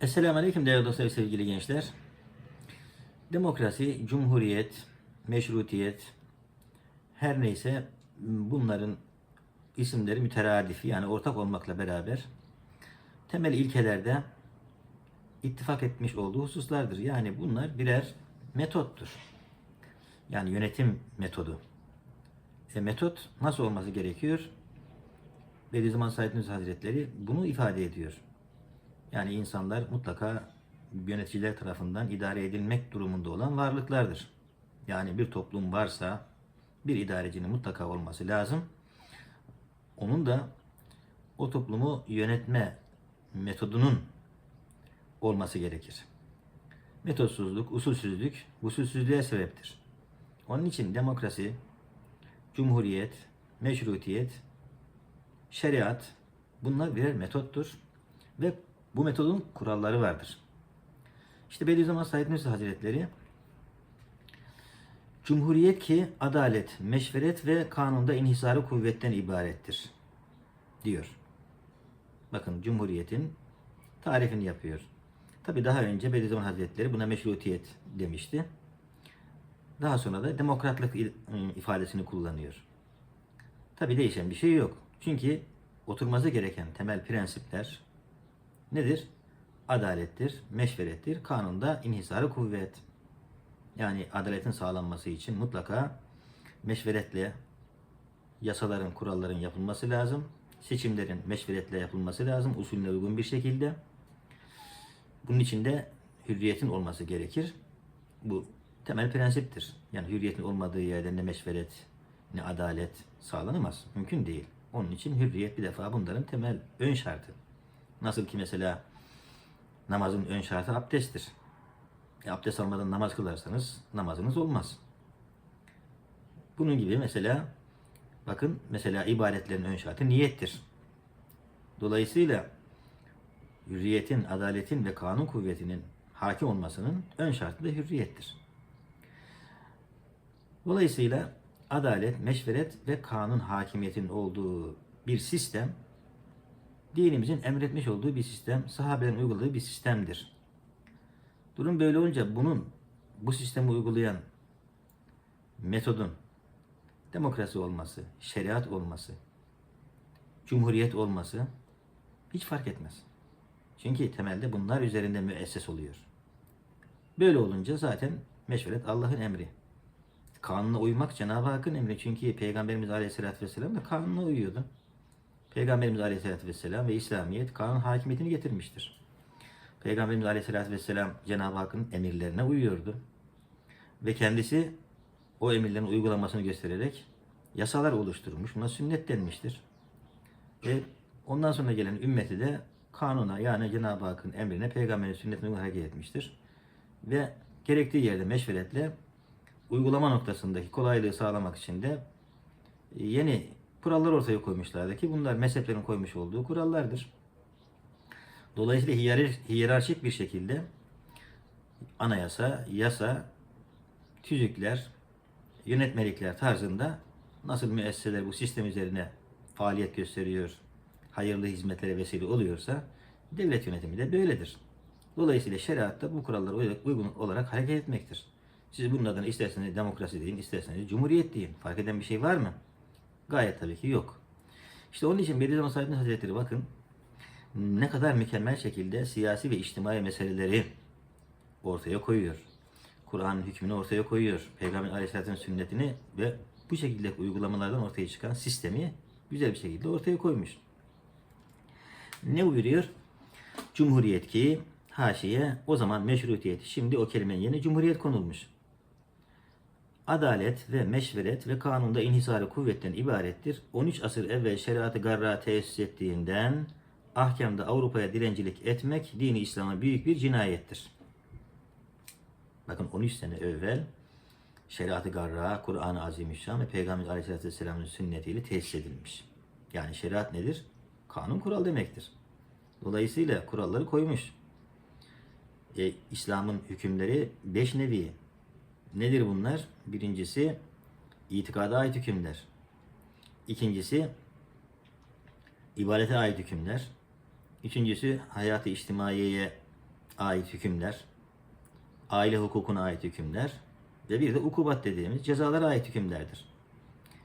Esselamu Aleyküm değerli dostlar sevgili gençler. Demokrasi, cumhuriyet, meşrutiyet, her neyse bunların isimleri müteradif yani ortak olmakla beraber temel ilkelerde ittifak etmiş olduğu hususlardır. Yani bunlar birer metottur. Yani yönetim metodu. E, metot nasıl olması gerekiyor? Bediüzzaman Said Nursi Hazretleri bunu ifade ediyor. Yani insanlar mutlaka yöneticiler tarafından idare edilmek durumunda olan varlıklardır. Yani bir toplum varsa bir idarecinin mutlaka olması lazım. Onun da o toplumu yönetme metodunun olması gerekir. Metotsuzluk, usulsüzlük, usulsüzlüğe sebeptir. Onun için demokrasi, cumhuriyet, meşrutiyet, şeriat bunlar birer metottur ve bu metodun kuralları vardır. İşte Bediüzzaman Said Nursi Hazretleri Cumhuriyet ki adalet, meşveret ve kanunda inhisarı kuvvetten ibarettir diyor. Bakın Cumhuriyet'in tarifini yapıyor. Tabi daha önce Bediüzzaman Hazretleri buna meşrutiyet demişti. Daha sonra da demokratlık ifadesini kullanıyor. Tabi değişen bir şey yok. Çünkü oturması gereken temel prensipler nedir? Adalettir, meşverettir, kanunda inhisarı kuvvet. Yani adaletin sağlanması için mutlaka meşveretle yasaların, kuralların yapılması lazım. Seçimlerin meşveretle yapılması lazım, usulüne uygun bir şekilde. Bunun için de hürriyetin olması gerekir. Bu temel prensiptir. Yani hürriyetin olmadığı yerde ne meşveret ne adalet sağlanamaz. Mümkün değil. Onun için hürriyet bir defa bunların temel ön şartı. Nasıl ki mesela namazın ön şartı abdesttir. E, abdest almadan namaz kılarsanız namazınız olmaz. Bunun gibi mesela bakın mesela ibadetlerin ön şartı niyettir. Dolayısıyla hürriyetin, adaletin ve kanun kuvvetinin hakim olmasının ön şartı da hürriyettir. Dolayısıyla adalet, meşveret ve kanun hakimiyetin olduğu bir sistem dinimizin emretmiş olduğu bir sistem, sahabelerin uyguladığı bir sistemdir. Durum böyle olunca bunun bu sistemi uygulayan metodun demokrasi olması, şeriat olması, cumhuriyet olması hiç fark etmez. Çünkü temelde bunlar üzerinde müesses oluyor. Böyle olunca zaten meşveret Allah'ın emri. Kanuna uymak Cenab-ı Hakk'ın emri. Çünkü Peygamberimiz Aleyhisselatü Vesselam da kanuna uyuyordu. Peygamberimiz Aleyhisselatü Vesselam ve İslamiyet kanun hakimiyetini getirmiştir. Peygamberimiz Aleyhisselatü Vesselam Cenab-ı Hakk'ın emirlerine uyuyordu. Ve kendisi o emirlerin uygulamasını göstererek yasalar oluşturmuş. Buna sünnet denmiştir. Ve ondan sonra gelen ümmeti de kanuna yani Cenab-ı Hakk'ın emrine, peygamberin sünnetine uygun hareket etmiştir. Ve gerektiği yerde meşveretle uygulama noktasındaki kolaylığı sağlamak için de yeni kurallar ortaya koymuşlardı ki bunlar mezheplerin koymuş olduğu kurallardır. Dolayısıyla hiyerarşik bir şekilde anayasa, yasa, tüzükler, yönetmelikler tarzında nasıl müesseseler bu sistem üzerine faaliyet gösteriyor, hayırlı hizmetlere vesile oluyorsa devlet yönetimi de böyledir. Dolayısıyla şeriatta bu kurallara uygun olarak hareket etmektir. Siz bunun adına isterseniz demokrasi deyin, isterseniz cumhuriyet deyin. Fark eden bir şey var mı? Gayet tabii ki yok. İşte onun için Bediüzzaman Said Hazretleri bakın ne kadar mükemmel şekilde siyasi ve içtimai meseleleri ortaya koyuyor. Kur'an'ın hükmünü ortaya koyuyor. Peygamber Aleyhisselatü'nün sünnetini ve bu şekilde uygulamalardan ortaya çıkan sistemi güzel bir şekilde ortaya koymuş. Ne buyuruyor? Cumhuriyet ki haşiye o zaman meşrutiyet. Şimdi o kelimenin yerine cumhuriyet konulmuş. Adalet ve meşveret ve kanunda inhisarı kuvvetten ibarettir. 13 asır evvel şeriatı garra tesis ettiğinden ahkamda Avrupa'ya direncilik etmek dini İslam'a büyük bir cinayettir. Bakın 13 sene evvel şeriatı garra, Kur'an-ı Azimüşşan ve Peygamber Aleyhisselatü Vesselam'ın sünnetiyle tesis edilmiş. Yani şeriat nedir? Kanun kural demektir. Dolayısıyla kuralları koymuş. E, İslam'ın hükümleri beş nevi. Nedir bunlar? Birincisi itikada ait hükümler. İkincisi ibadete ait hükümler. Üçüncüsü hayatı içtimaiyeye ait hükümler, aile hukukuna ait hükümler ve bir de ukubat dediğimiz cezalara ait hükümlerdir.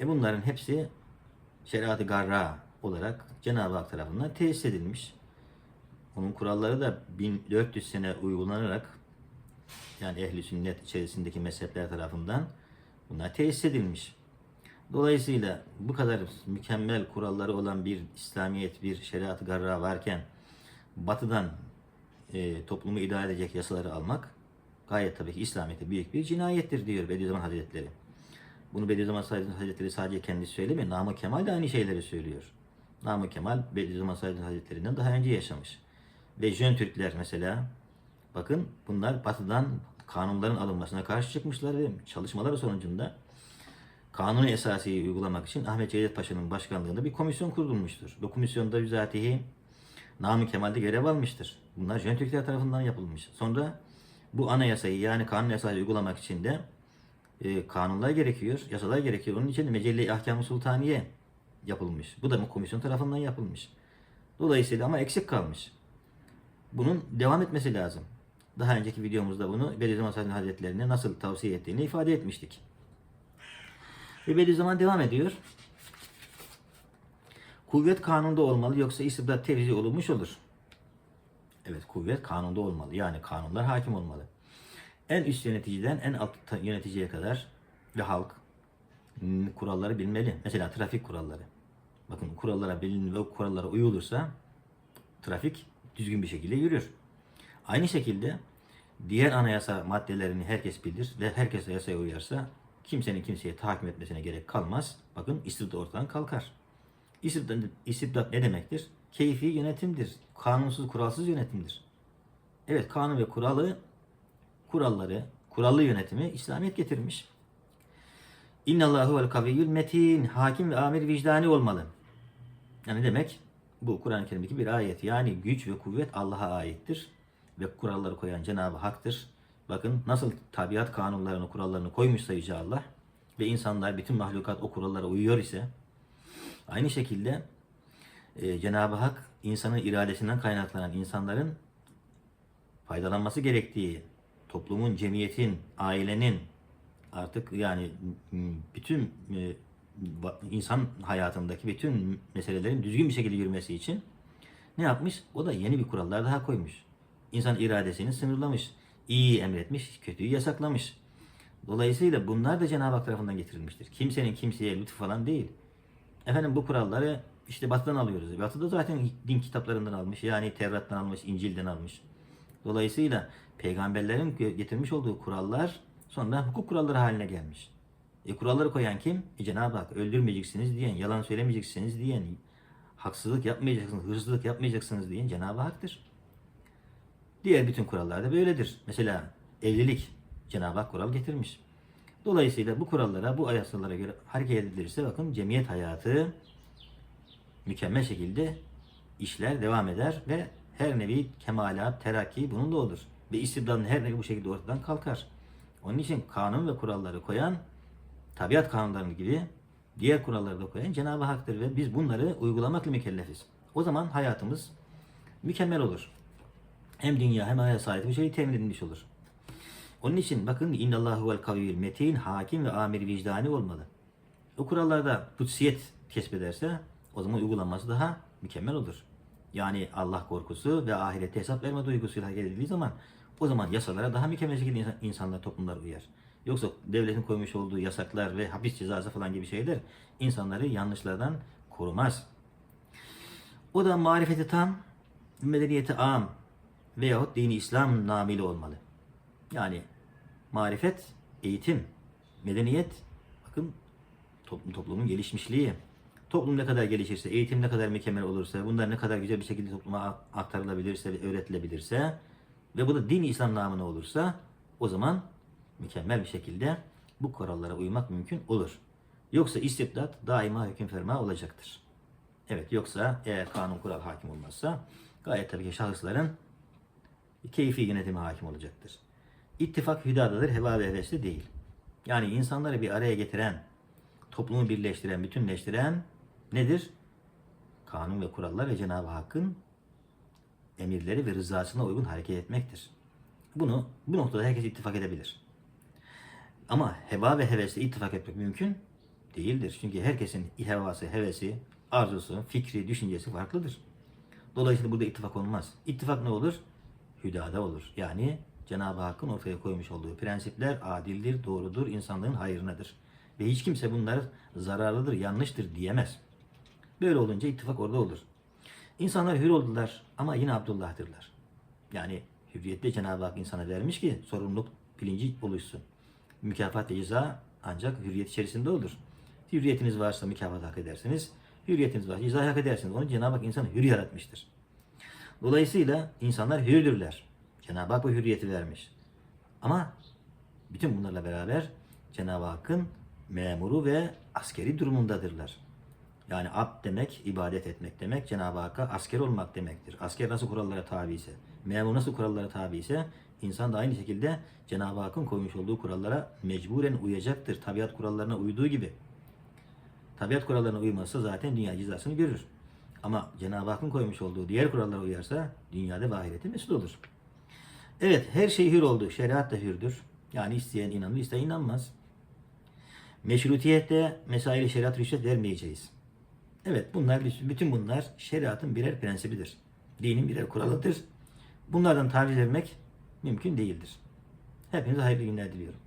E bunların hepsi şeriat-ı garra olarak Cenab-ı Hak tarafından tesis edilmiş. Onun kuralları da 1400 sene uygulanarak yani ehli sünnet içerisindeki mezhepler tarafından bunlar tesis edilmiş. Dolayısıyla bu kadar mükemmel kuralları olan bir İslamiyet, bir şeriat-ı garra varken batıdan e, toplumu idare edecek yasaları almak gayet tabii ki İslamiyet'e büyük bir cinayettir diyor Bediüzzaman Hazretleri. Bunu Bediüzzaman Hazretleri sadece kendisi söylemiyor. Namık Kemal de aynı şeyleri söylüyor. Namık Kemal Bediüzzaman Hazretleri'nden daha önce yaşamış. Ve Jön Türkler mesela bakın bunlar batıdan kanunların alınmasına karşı çıkmışlar ve çalışmaları sonucunda kanunu esasiyi uygulamak için Ahmet Cevdet Paşa'nın başkanlığında bir komisyon kurulmuştur. Bu komisyonda bizatihi Namık Kemal de görev almıştır. Bunlar Jön Türkler tarafından yapılmış. Sonra bu anayasayı yani kanun esasıyı uygulamak için de e, kanunlar gerekiyor, yasalar gerekiyor. Onun için de Mecelle-i Ahkam-ı Sultaniye yapılmış. Bu da komisyon tarafından yapılmış. Dolayısıyla ama eksik kalmış. Bunun devam etmesi lazım. Daha önceki videomuzda bunu Bediüzzaman Said Hazretlerine nasıl tavsiye ettiğini ifade etmiştik. Ve Bediüzzaman devam ediyor. Kuvvet kanunda olmalı yoksa istibdat tevzi olunmuş olur. Evet kuvvet kanunda olmalı. Yani kanunlar hakim olmalı. En üst yöneticiden en alt yöneticiye kadar ve halk kuralları bilmeli. Mesela trafik kuralları. Bakın kurallara bilin ve kurallara uyulursa trafik düzgün bir şekilde yürür. Aynı şekilde diğer anayasa maddelerini herkes bilir ve herkes yasaya uyarsa kimsenin kimseye tahakküm etmesine gerek kalmaz. Bakın istibdat ortadan kalkar. İstibdat, istibdat ne demektir? Keyfi yönetimdir. Kanunsuz, kuralsız yönetimdir. Evet, kanun ve kuralı, kuralları, kurallı yönetimi İslamiyet getirmiş. İnnallahu vel kaviyyül metin. Hakim ve amir vicdani olmalı. Yani demek bu Kur'an-ı Kerim'deki bir ayet. Yani güç ve kuvvet Allah'a aittir. Ve kuralları koyan Cenab-ı Hak'tır. Bakın nasıl tabiat kanunlarını, kurallarını koymuşsa Yüce Allah ve insanlar, bütün mahlukat o kurallara uyuyor ise aynı şekilde e, Cenab-ı Hak insanın iradesinden kaynaklanan insanların faydalanması gerektiği toplumun, cemiyetin, ailenin artık yani bütün e, insan hayatındaki bütün meselelerin düzgün bir şekilde yürümesi için ne yapmış? O da yeni bir kurallar daha koymuş. İnsan iradesini sınırlamış. İyiyi emretmiş, kötüyü yasaklamış. Dolayısıyla bunlar da Cenab-ı Hak tarafından getirilmiştir. Kimsenin kimseye lütfu falan değil. Efendim bu kuralları işte Batı'dan alıyoruz. Batı da zaten din kitaplarından almış. Yani Tevrat'tan almış, İncil'den almış. Dolayısıyla peygamberlerin getirmiş olduğu kurallar sonra hukuk kuralları haline gelmiş. E kuralları koyan kim? E Cenab-ı Hak. Öldürmeyeceksiniz diyen, yalan söylemeyeceksiniz diyen, haksızlık yapmayacaksınız, hırsızlık yapmayacaksınız diyen Cenab-ı Hak'tır. Diğer bütün kurallar da böyledir. Mesela evlilik Cenab-ı Hak kural getirmiş. Dolayısıyla bu kurallara, bu ayasalara göre hareket edilirse bakın cemiyet hayatı mükemmel şekilde işler devam eder ve her nevi kemalat, terakki bunun da olur. Ve istibdadın her nevi bu şekilde ortadan kalkar. Onun için kanun ve kuralları koyan tabiat kanunları gibi diğer kuralları da koyan Cenab-ı Hak'tır ve biz bunları uygulamakla mükellefiz. O zaman hayatımız mükemmel olur. Hem dünya hem hayat saati bir şey temin edilmiş olur. Onun için bakın innallahu vel kaviyyül metin hakim ve amir vicdani olmalı. O kurallarda kutsiyet kesbederse o zaman uygulanması daha mükemmel olur. Yani Allah korkusu ve ahirette hesap verme duygusuyla hareket zaman o zaman yasalara daha mükemmel şekilde insan- insanlar, toplumlar uyar. Yoksa devletin koymuş olduğu yasaklar ve hapis cezası falan gibi şeyler insanları yanlışlardan korumaz. O da marifeti tam, medeniyeti am veyahut dini İslam namili olmalı. Yani marifet, eğitim, medeniyet, bakın toplum, toplumun gelişmişliği. Toplum ne kadar gelişirse, eğitim ne kadar mükemmel olursa, bunlar ne kadar güzel bir şekilde topluma aktarılabilirse ve öğretilebilirse ve bu da din İslam namına olursa o zaman mükemmel bir şekilde bu kurallara uymak mümkün olur. Yoksa istibdat daima hüküm ferma olacaktır. Evet yoksa eğer kanun kural hakim olmazsa gayet tabii ki şahısların keyfi yönetimi hakim olacaktır. İttifak hüdadadır, heva ve hevesli değil. Yani insanları bir araya getiren, toplumu birleştiren, bütünleştiren nedir? Kanun ve kurallar ve Cenab-ı Hakk'ın emirleri ve rızasına uygun hareket etmektir. Bunu bu noktada herkes ittifak edebilir. Ama heva ve hevesle ittifak etmek mümkün değildir. Çünkü herkesin hevası, hevesi, arzusu, fikri, düşüncesi farklıdır. Dolayısıyla burada ittifak olmaz. İttifak ne olur? Hüdada olur. Yani Cenab-ı Hakk'ın ortaya koymuş olduğu prensipler adildir, doğrudur, insanlığın hayrınadır. Ve hiç kimse bunlar zararlıdır, yanlıştır diyemez. Böyle olunca ittifak orada olur. İnsanlar hür oldular ama yine Abdullah'tırlar. Yani hürriyette Cenab-ı Hak insana vermiş ki sorumluluk bilinci oluşsun. Mükafat ve ceza ancak hürriyet içerisinde olur. Hürriyetiniz varsa mükafat hak edersiniz. Hürriyetiniz varsa ceza hak edersiniz. Onu Cenab-ı Hak insanı hür yaratmıştır. Dolayısıyla insanlar hürdürler. Cenab-ı Hak bu hürriyeti vermiş. Ama bütün bunlarla beraber Cenab-ı Hakk'ın memuru ve askeri durumundadırlar. Yani abd demek, ibadet etmek demek, Cenab-ı Hakk'a asker olmak demektir. Asker nasıl kurallara tabi ise, memur nasıl kurallara tabi ise, insan da aynı şekilde Cenab-ı Hakk'ın koymuş olduğu kurallara mecburen uyacaktır. Tabiat kurallarına uyduğu gibi. Tabiat kurallarına uymazsa zaten dünya cezasını görür. Ama Cenab-ı Hakk'ın koymuş olduğu diğer kurallara uyarsa dünyada ve ahirette mesut olur. Evet her şey hür oldu. Şeriat da hürdür. Yani isteyen inanır, isteyen inanmaz. Meşrutiyette mesaili şeriat rüşvet vermeyeceğiz. Evet bunlar bütün bunlar şeriatın birer prensibidir. Dinin birer kuralıdır. Bunlardan taviz vermek mümkün değildir. Hepinize hayırlı günler diliyorum.